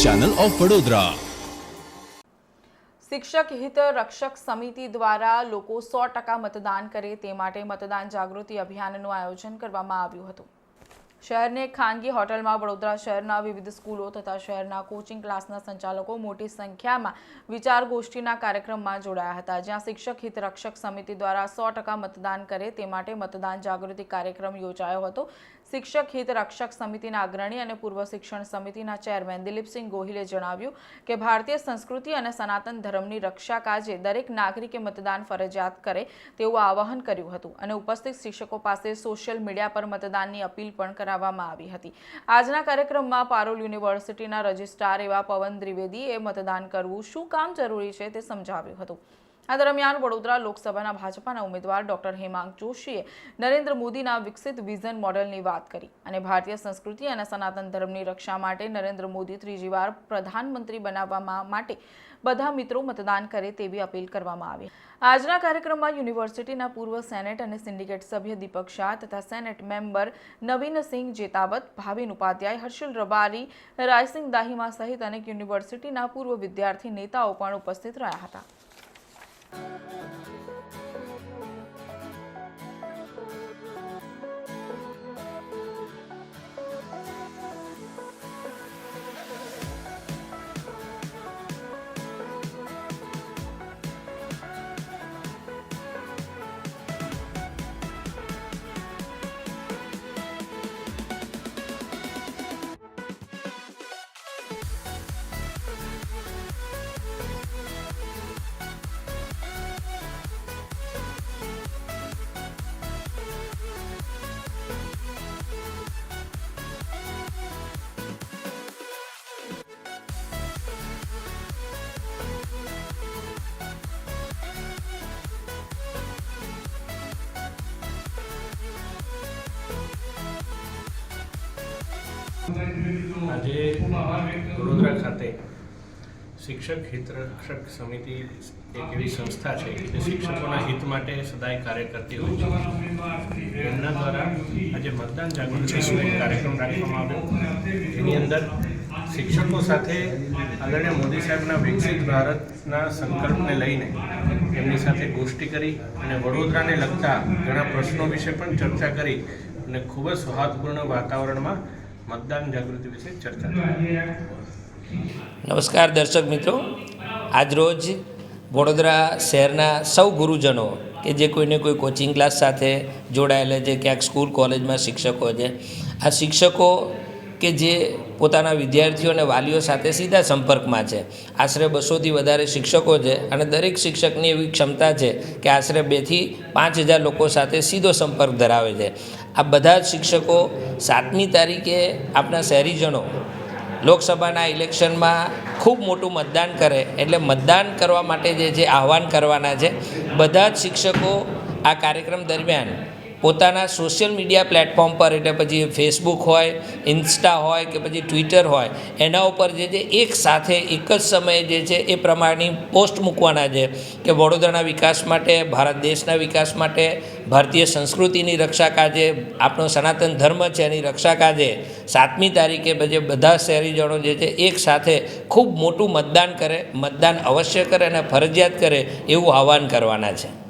Channel of Vadodara શિક્ષક હિત રક્ષક સમિતિ દ્વારા લોકો સો ટકા મતદાન કરે તે માટે મતદાન જાગૃતિ અભિયાનનું આયોજન કરવામાં આવ્યું હતું. શહેરની ખાનગી હોટલમાં વડોદરા શહેરના વિવિધ સ્કૂલો તથા શહેરના કોચિંગ ક્લાસના સંચાલકો મોટી સંખ્યામાં વિચાર ગોષ્ઠીના કાર્યક્રમમાં જોડાયા હતા, જ્યાં શિક્ષક હિત રક્ષક સમિતિ દ્વારા સો મતદાન કરે તે માટે મતદાન જાગૃતિ કાર્યક્રમ યોજાયો હતો. શિક્ષક હિત રક્ષક સમિતિના અગ્રણી અને પૂર્વ શિક્ષણ સમિતિના ચેરમેન દિલીપસિંહ ગોહિલે જણાવ્યું કે ભારતીય સંસ્કૃતિ અને સનાતન ધર્મની રક્ષા કાજે દરેક નાગરિકે મતદાન ફરજિયાત કરે તેવું આવાહન કર્યું હતું અને ઉપસ્થિત શિક્ષકો પાસે સોશિયલ મીડિયા પર મતદાનની અપીલ પણ કરાવવામાં આવી હતી. આજના કાર્યક્રમમાં પારોલ યુનિવર્સિટીના રજિસ્ટ્રાર એવા પવન દ્વિવેદીએ મતદાન કરવું શું કામ જરૂરી છે તે સમજાવ્યું હતું. આ દરમિયાન વડોદરા લોકસભાના ભાજપાના ઉમેદવાર ડોક્ટર હેમાંગ જોશીએ નરેન્દ્ર મોદીના વિકસિત વિઝન મોડેલની વાત કરી અને ભારતીય સંસ્કૃતિ અને સનાતન ધર્મની રક્ષા માટે નરેન્દ્ર મોદી ત્રીજી વાર પ્રધાનમંત્રી બનાવવા માટે બધા મિત્રો મતદાન કરે તેવી અપીલ કરવામાં આવી. આજના કાર્યક્રમમાં યુનિવર્સિટીના પૂર્વ સેનેટ અને સિન્ડિકેટ સભ્ય દીપક શાહ તથા સેનેટ મેમ્બર નવીનસિંહ જેતાવત, ભાવિન ઉપાધ્યાય, હર્ષિલ રબારી, રાયસિંહ દાહિમા સહિત અનેક યુનિવર્સિટીના પૂર્વ વિદ્યાર્થી નેતાઓ પણ ઉપસ્થિત રહ્યા હતા. આજે વડોદરા ખાતે શિક્ષક હિતરક્ષક સમિતિ એક એવી સંસ્થા છે જે શિક્ષકોના હિત માટે સદાય કાર્ય કરતી હોય છે. એમના દ્વારા આજે મતદાન જાગૃતિ કાર્યક્રમ રાખવામાં આવ્યો. એની અંદર શિક્ષકો સાથે આદરણીય મોદી સાહેબના વિકસિત ભારતના સંકલ્પને લઈને એમની સાથે ગોષ્ઠી કરી અને વડોદરાને લગતા ઘણા પ્રશ્નો વિશે પણ ચર્ચા કરી અને ખૂબ જ સૌહાર્દપૂર્ણ વાતાવરણમાં મતદાન જાગૃતિ વિશે ચર્ચા નમસ્કાર દર્શક મિત્રો. આજરોજ વડોદરા શહેરના સૌ ગુરુજનો કે જે કોઈને કોઈ કોચિંગ ક્લાસ સાથે જોડાયેલા છે ક્યાંક સ્કૂલ કોલેજમાં શિક્ષકો છે આ શિક્ષકો કે જે પોતાના વિદ્યાર્થીઓ અને વાલીઓ સાથે સીધા સંપર્કમાં છે. આશરે બસોથી વધારે શિક્ષકો છે અને દરેક શિક્ષકની એવી ક્ષમતા છે કે આશરે બેથી પાંચ હજાર લોકો સાથે સીધો સંપર્ક ધરાવે છે. આ બધા જ શિક્ષકો સાતમી તારીખે આપણા શહેરીજનો લોકસભાના ઇલેક્શનમાં ખૂબ મોટું મતદાન કરે, એટલે મતદાન કરવા માટે જે જે આહવાન કરવાના છે, બધા જ શિક્ષકો આ કાર્યક્રમ દરમિયાન પોતાના સોશિયલ મીડિયા પ્લેટફોર્મ પર એટલે પછી ફેસબુક હોય ઇન્સ્ટા હોય કે પછી ટ્વિટર હોય, એના ઉપર જે છે એક સાથે એક જ સમયે જે છે એ પ્રમાણેની પોસ્ટ મૂકવાના છે કે વડોદરાના વિકાસ માટે, ભારત દેશના વિકાસ માટે, ભારતીય સંસ્કૃતિની રક્ષા કાજે, આપણો સનાતન ધર્મ છે એની રક્ષા કાજે સાતમી તારીખે પછી બધા શહેરીજનો જે છે એક સાથે ખૂબ મોટું મતદાન કરે, મતદાન અવશ્ય કરે અને ફરજિયાત કરે એવું આહવાન કરવાના છે.